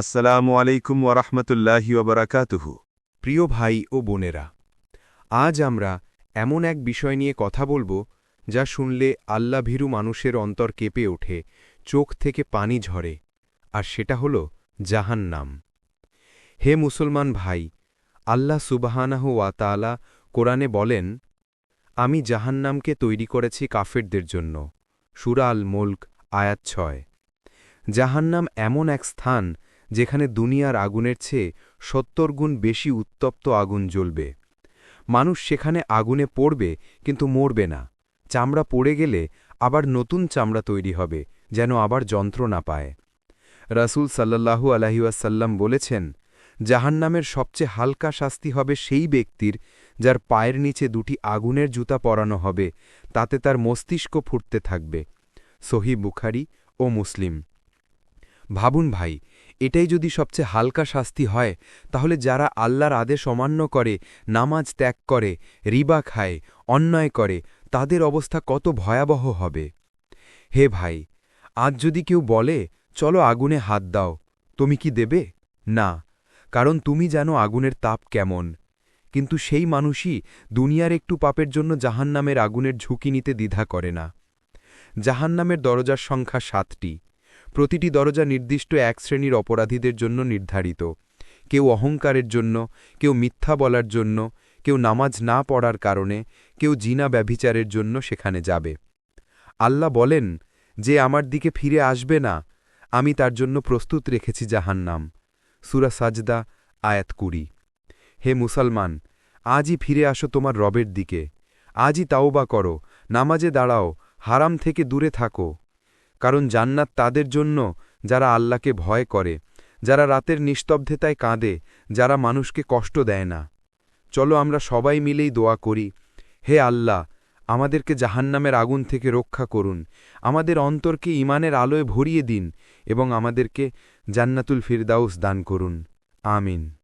আসসালামু আলাইকুম ওরহমতুল্লাহি ওবরাকাতুহু প্রিয় ভাই ও বোনেরা, আজ আমরা এমন এক বিষয় নিয়ে কথা বলব যা শুনলে আল্লাভীরু মানুষের অন্তর কেঁপে ওঠে, চোখ থেকে পানি ঝরে, আর সেটা হল জাহান্নাম। হে মুসলমান ভাই, আল্লাহ সুবাহানাহু ওয়াতালা কোরআনে বলেন, আমি জাহান্নামকে তৈরি করেছি কাফেরদের জন্য। সুরাল মুল্ক, আয়াত ছয়। জাহান্নাম এমন এক স্থান যেখানে দুনিয়ার আগুনের চেয়ে সত্তর গুণ বেশি উত্তপ্ত আগুন জ্বলবে। মানুষ সেখানে আগুনে পড়বে, কিন্তু মরবে না। চামড়া পড়ে গেলে আবার নতুন চামড়া তৈরি হবে, যেন আবার যন্ত্রণা পায়। রাসূল সাল্লাল্লাহু আলহিউসাল্লাম বলেছেন, জাহান্নামের সবচেয়ে হালকা শাস্তি হবে সেই ব্যক্তির, যার পায়ের নিচে দুটি আগুনের জুতা পরানো হবে, তাতে তার মস্তিষ্ক ফুটতে থাকবে। সহি বুখারি ও মুসলিম। ভাবুন ভাই এটাই যদি সবচেয়ে হালকা শাস্তি হয়, তাহলে যারা আল্লাহর আদেশ অমান্য করে, নামাজ ত্যাগ করে, রিবা খায়, অন্যায় করে, তাদের অবস্থা কত ভয়াবহ হবে। হে ভাই, আজ যদি কেউ বলে, চলো আগুনে হাত দাও তুমি কি দেবে? না, কারণ তুমি জানো আগুনের তাপ কেমন। কিন্তু সেই মানুষই দুনিয়ার একটু পাপের জন্য জাহান্নামের আগুনের ঝুঁকি নিতে দ্বিধা করে না। জাহান্নামের দরজার সংখ্যা সাতটি। প্রতিটি দরজা নির্দিষ্ট এক শ্রেণির অপরাধীদের জন্য নির্ধারিত। কেউ অহংকারের জন্য, কেউ মিথ্যা বলার জন্য, কেউ নামাজ না পড়ার কারণে, কেউ জিনা ব্যভিচারের জন্য সেখানে যাবে। আল্লাহ বলেন, যে আমার দিকে ফিরে আসবে না, আমি তার জন্য প্রস্তুত রেখেছি জাহান্নাম। সুরা সাজদা, আয়াত কুড়ি। হে মুসলমান, আজই ফিরে আসো তোমার রবের দিকে। আজই তাওবা করো, নামাজে দাঁড়াও, হারাম থেকে দূরে থাকো। কারণ জান্নাত তাদের জন্য যারা আল্লাহকে ভয় করে, যারা রাতের নিস্তব্ধতায় কাঁদে, যারা মানুষকে কষ্ট দেয় না। চলো আমরা সবাই মিলেই দোয়া করি, হে আল্লাহ, আমাদেরকে জাহান্নামের আগুন থেকে রক্ষা করুন, আমাদের অন্তরকে ইমানের আলোয় ভরিয়ে দিন এবং আমাদেরকে জান্নাতুল ফিরদাউস দান করুন। আমিন।